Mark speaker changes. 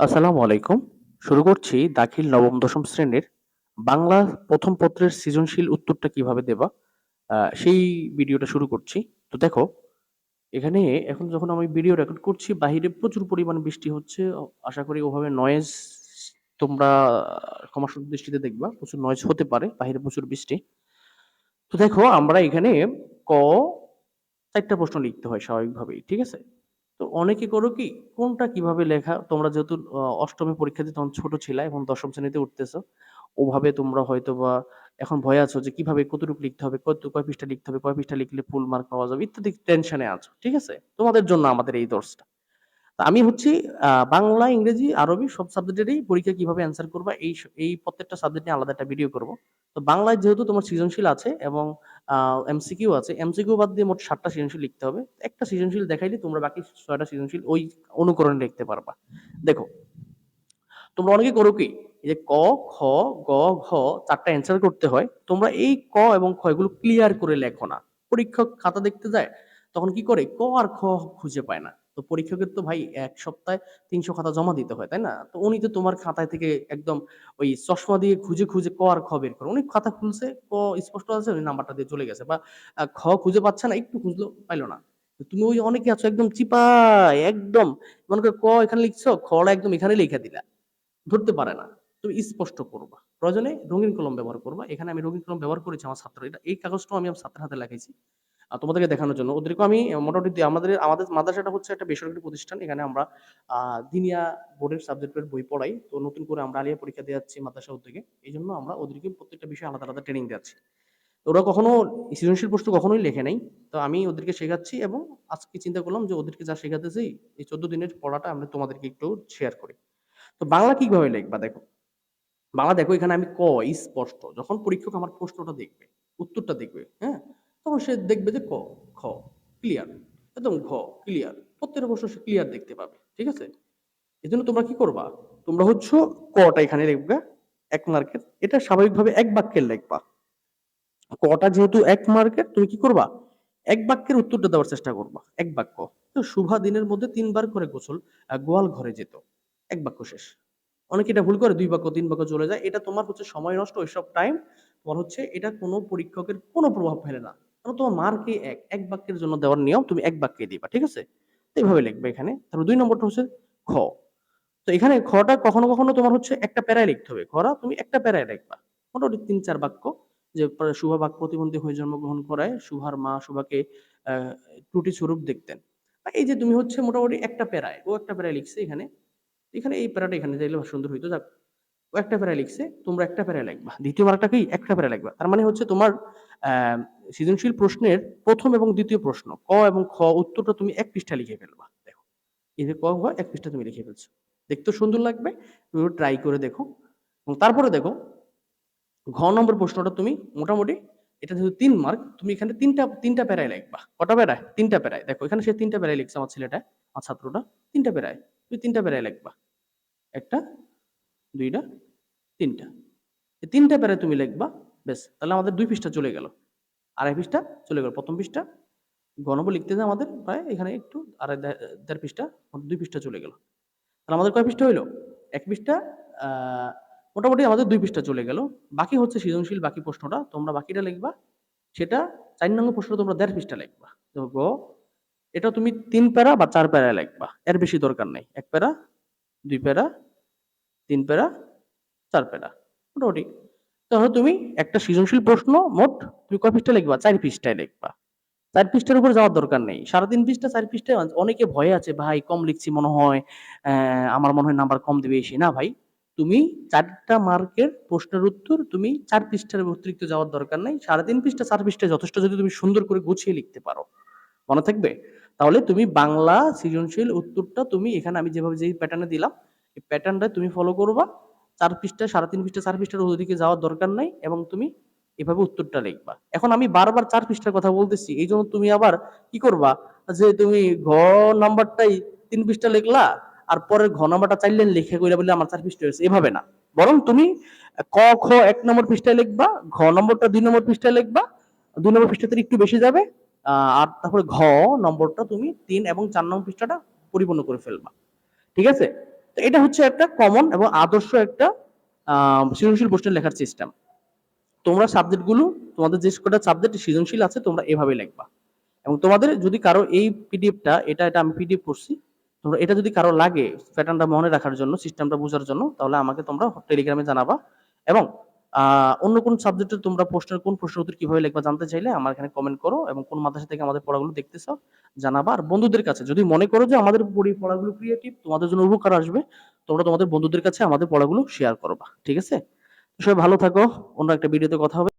Speaker 1: আসসালামু আলাইকুম। শুরু করছি দাখিল নবম দশম শ্রেণির বাংলা প্রথম পত্রের সৃজনশীল উত্তরটা কীভাবে দেবা সেই ভিডিওটা শুরু করছি। তো দেখো, এখানে এখন যখন আমি ভিডিও রেকর্ড করছি বাহিরে প্রচুর পরিমাণে বৃষ্টি হচ্ছে। আশা করি ওভাবে নয়েজ তোমরা ক্ষমাসুন্দর দৃষ্টিতে দেখবা। প্রচুর নয়েজ হতে পারে। বাহিরে প্রচুর বৃষ্টি। তো দেখো আমরা এখানে ক ৪ টা প্রশ্ন লিখতে হয় স্বাভাবিকভাবেই। ঠিক আছে? তো অনেকে করো কি কোনটা কীভাবে লেখা তোমরা যেহেতু অষ্টমে পরীক্ষা দিতে তখন ছোট ছিলা এখন দশম শ্রেণীতে উঠতেছো। ওভাবে তোমরা হয়তো বা এখন ভয় আছো যে কীভাবে কতটুকু লিখতে হবে, কত কয় পৃষ্ঠা লিখতে হবে, কয় পৃষ্ঠা লিখলে ফুল মার্ক পাওয়া যাবে ইত্যাদি টেনশনে আছো। ঠিক আছে? তোমাদের জন্য আমাদের এই। তো আমি হচ্ছি বাংলা, ইংরেজি, আরবি সব সাবজেক্টেরই পরীক্ষা কীভাবে অ্যান্সার করবা এই এই প্রত্যেকটা সাবজেক্ট নিয়ে আলাদা একটা ভিডিও করব। তো বাংলায় যেহেতু তোমার সৃজনশীল আছে এবং এমসিকিউ আছে। এমসিকিউ বাদ দিয়ে মোট সাতটা সৃজনশীল লিখতে হবে। একটা সৃজনশীল দেখাইলে তোমরা বাকি ছয়টা সৃজনশীল ওই অনুকরণে লিখতে পারবা। দেখো, তোমরা অনেকে করো কি? যে ক, খ, গ, ঘ ৪ টা অ্যান্সার করতে হয়। তোমরা এই ক এবং খ এগুলো ক্লিয়ার করে লেখো না। পরীক্ষক খাতা দেখতে যায়, তখন কি করে? ক আর খ খুঁজে পায় না। তো পরীক্ষকের তো ভাই ১ সপ্তাহে ৩০০ খাতা জমা দিতে হয়, তাই না? তো উনি তো তোমার খাতায় থেকে একদম ওই চশমা দিয়ে খুঁজে, খুঁজে ক আর খ বের করে। উনি খাতা খুলছে, ক স্পষ্ট আছে, উনি নাম্বারটা দিয়ে চলে গেছে বা খ খুঁজে পাচ্ছে না, একটু খুঁজলো, পাইল না। তুমি ওই অনেকে আছো একদম চিপায় একদম মনে করো ক এখানে লিখছো, খটা একদম এখানে লিখে দিলা। ধরতে পারে না। তুমি স্পষ্ট করবা। প্রয়োজনে রঙিন কলম ব্যবহার করবা। এখানে আমি রঙিন কলম ব্যবহার করেছি আমার ছাত্র এটা এই কাগজটাও আমি আমার ছাত্রের হাতে লেখাইছি। তোমাদেরকে দেখানোর জন্য। ওদেরকেও আমি মোটামুটি আমাদের আমাদের মাদ্রাসাটা হচ্ছে একটা বেসরকারি প্রতিষ্ঠান। এখানে আমরা দিনিয়া বোর্ডের সাবজেক্টের বই পড়াই। তো নতুন করে আমরা আলিয়া পরীক্ষা দিয়ে যাচ্ছি মাদ্রাসা উদ্যোগে। এই জন্য আমরা ওদেরকে প্রত্যেকটা বিষয়ে আলাদা, আলাদা ট্রেনিং দেয়াচ্ছি। তো ওরা কখনো সৃজনশীল প্রশ্ন কখনোই লেখে নাই। তো আমি ওদেরকে শেখাচ্ছি এবং আজকে চিন্তা করলাম যে ওদেরকে যা শেখাতেছি এই ১৪ দিনের পড়াটা আমরা তোমাদেরকে একটু শেয়ার করি। তো বাংলা কীভাবে লিখবা দেখো। বাংলা দেখো এখানে আমি ক স্পষ্ট। যখন পরীক্ষক আমার প্রশ্নটা দেখবে, উত্তরটা দেখবে, হ্যাঁ? তখন সে দেখবে যে ক, খ ক্লিয়ার। একদম ঘ ক্লিয়ার। প্রত্যেকটা প্রশ্ন সে ক্লিয়ার দেখতে পাবে। ঠিক আছে? এজন্য তোমরা কি করবা? তোমরা হচ্ছ কটা এখানে লিখবে এক মার্কের। এটা স্বাভাবিকভাবে এক বাক্যের লিখবা। কটা যেহেতু এক মার্কের তুমি কি করবা? এক বাক্যের উত্তরটা দেওয়ার চেষ্টা করবা। এক বাক্য। শুভা দিনের মধ্যে তিনবার করে গোসল গোয়াল ঘরে যেত। এক বাক্য শেষ। অনেকে এটা ভুল করে দুই বাক্য তিন বাক্য চলে যায়। এটা তোমার হচ্ছে সময় নষ্ট ওইসব টাইম তোমার হচ্ছে এটা কোনো পরীক্ষকের কোনো প্রভাব ফেলে না। তোমার মার্কই ১। ১ বাক্যের জন্য দেওয়ার নিয়ম তুমি এক বাক্যে দিবা। ঠিক আছে? তো এভাবে লিখবে এখানে। তারপর ২ নম্বরটা হচ্ছে খ। তো এখানে খটা কখনো, কখনো তোমার হচ্ছে একটা প্যারায় লিখতে হবে। খরা তুমি একটা প্যারায় লিখবা। মোটামুটি ৩-৪ বাক্য যে শুভা বাক প্রতিবন্ধী হয়ে জন্মগ্রহণ করায় শুভার মা শুভাকে ত্রুটি স্বরূপ দেখতেন। এই যে তুমি হচ্ছে মোটামুটি একটা প্যারায়, ও একটা প্যারায় লিখছে এখানে। এখানে এই প্যারাটা এখানে যাইলে সুন্দর হইতো। যাক ও একটা প্যারায় লিখছে, তোমরা একটা প্যারায় লিখবা। ২য় মার্কটা কি? একটা প্যারায় লিখবা। তার মানে হচ্ছে তোমার সৃজনশীল প্রশ্নের প্রথম এবং দ্বিতীয় প্রশ্ন ক এবং খ উত্তরটা তুমি এক পৃষ্ঠা লিখে ফেলবা। দেখো। এই যে ক, খ ১ পৃষ্ঠায় তুমি লিখে ফেলছো। দেখতেও সুন্দর লাগবে। তুমি ট্রাই করে দেখো। এবং তারপরে দেখো ঘ নম্বর প্রশ্নটা তুমি মোটামুটি এটা যেহেতু তিন মার্ক তুমি এখানে ৩ টা ৩ প্যারায় লিখবা। কটা প্যারায়? ৩ টা প্যারায়। দেখো এখানে সে ৩ টা প্যারায় লিখছে আমার ছেলেটা, আমার ছাত্রটা। ৩ টা প্যারায়। তুমি ৩ টা প্যারায় লিখবা। ১ টা, ২ টা, ৩ এই ৩ টা প্যারায় তুমি লিখবা। ব্যাস তাহলে আমাদের দুই পৃষ্ঠা চলে গেল। আড়াই পৃষ্ঠা চলে গেল। প্রথম পৃষ্ঠা গণব লিখতে যায় আমাদের প্রায় এখানে একটু আড়াই দেড় ১.৫ পৃষ্ঠা, ২ পৃষ্ঠা চলে গেল। তাহলে আমাদের কয় পৃষ্ঠা হইল? এক পৃষ্ঠা মোটামুটি আমাদের দুই পৃষ্ঠা চলে গেল। বাকি হচ্ছে সৃজনশীল বাকি প্রশ্নটা। তোমরা বাকিটা লিখবা। সেটা ৪ নম্বর প্রশ্ন তোমরা দেড় পৃষ্ঠা লিখবা। গ এটা তুমি তিন প্যারা বা চার প্যারায় লিখবা। এর বেশি দরকার নাই। এক প্যারা, দুই প্যারা, তিন প্যারা, চার প্যারা। মোটামুটি। তাহলে তুমি একটা সৃজনশীল প্রশ্ন মোট তুমি কয় পৃষ্ঠায় লিখবা? চার পৃষ্ঠায় লিখবা। চার পৃষ্ঠার উপর যাওয়ার দরকার নেই। ৩.৫ পৃষ্ঠা চার পৃষ্ঠায় অনেকে ভয়ে আছে, ভাই কম লিখছি মনে হয়, আমার মনে হয় নাম্বার কম দেবে এসে। না ভাই, তুমি চারটা মার্কের প্রশ্নের উত্তর তুমি চার পৃষ্ঠার অতিরিক্ত যাওয়ার দরকার নাই। ৩.৫ পৃষ্ঠা চার পৃষ্ঠায় যথেষ্ট যদি তুমি সুন্দর করে গুছিয়ে লিখতে পারো। মনে থাকবে? তাহলে তুমি বাংলা সৃজনশীল উত্তরটা তুমি এখানে আমি যেভাবে যেই প্যাটার্নে দিলাম, এই প্যাটার্নটা তুমি ফলো করবা। ৪ পৃষ্ঠা ৩.৫ পৃষ্ঠা ৪ পৃষ্ঠার ওদিকে যাওয়ার দরকার নাই এবং তুমি এভাবে উত্তরটা লিখবা। এখন আমি বারবার ৪ পৃষ্ঠার কথা বলতেছি। এইজন্য তুমি আবার কি করবা? যে তুমি ঘ নাম্বারটাই ৩ পৃষ্ঠা লিখলা আর পরের ঘ নাম্বারটা ৪ লাইন লিখে কইরা বললে আমার ৪ পৃষ্ঠা হয়েছে। এভাবে না। বরং তুমি ক, খ এক নম্বর পৃষ্ঠায় লিখবা, ঘ নম্বরটা দুই নম্বর পৃষ্ঠায় লিখবা। দুই নম্বর পৃষ্ঠাতে একটু বেশি যাবে। আর তারপরে ঘ নম্বরটা তুমি তিন এবং চার নম্বর পৃষ্ঠাটা পরিপূর্ণ করে ফেলবা। ঠিক আছে? তো এটা হচ্ছে একটা কমন এবং আদর্শ একটা সৃজনশীল প্রশ্নের লেখার সিস্টেম তোমরা সাবজেক্টগুলো তোমাদের যে কটা সাবজেক্ট সৃজনশীল আছে, তোমরা এভাবে লিখবা। এবং তোমাদের যদি কারও এই পিডিএফটা এটা এটা আমি পিডিএফ করছি তোমরা এটা যদি কারও লাগে প্যাটার্নটা মনে রাখার জন্য সিস্টেমটা বোঝার জন্য, তাহলে আমাকে তোমরা টেলিগ্রামে জানাবা। এবং অন্য কোন সাবজেক্টে তোমরা প্রশ্নের কোন প্রশ্ন উত্তর কীভাবে লিখবা জানতে চাইলে আমার এখানে কমেন্ট করো এবং কোন মাদ্রাসা থেকে আমাদের পড়াগুলো দেখতেছো, জানাবা। আর বন্ধুদের কাছে, যদি মনে করো যে আমাদের পড়ি- পড়াগুলো ক্রিয়েটিভ তোমাদের জন্য উপকার আসবে, তোমরা তোমাদের বন্ধুদের কাছে আমাদের পড়াগুলো শেয়ার করবা, ঠিক আছে? সবাই ভালো থাকো, অন্য একটা ভিডিওতে কথা হবে।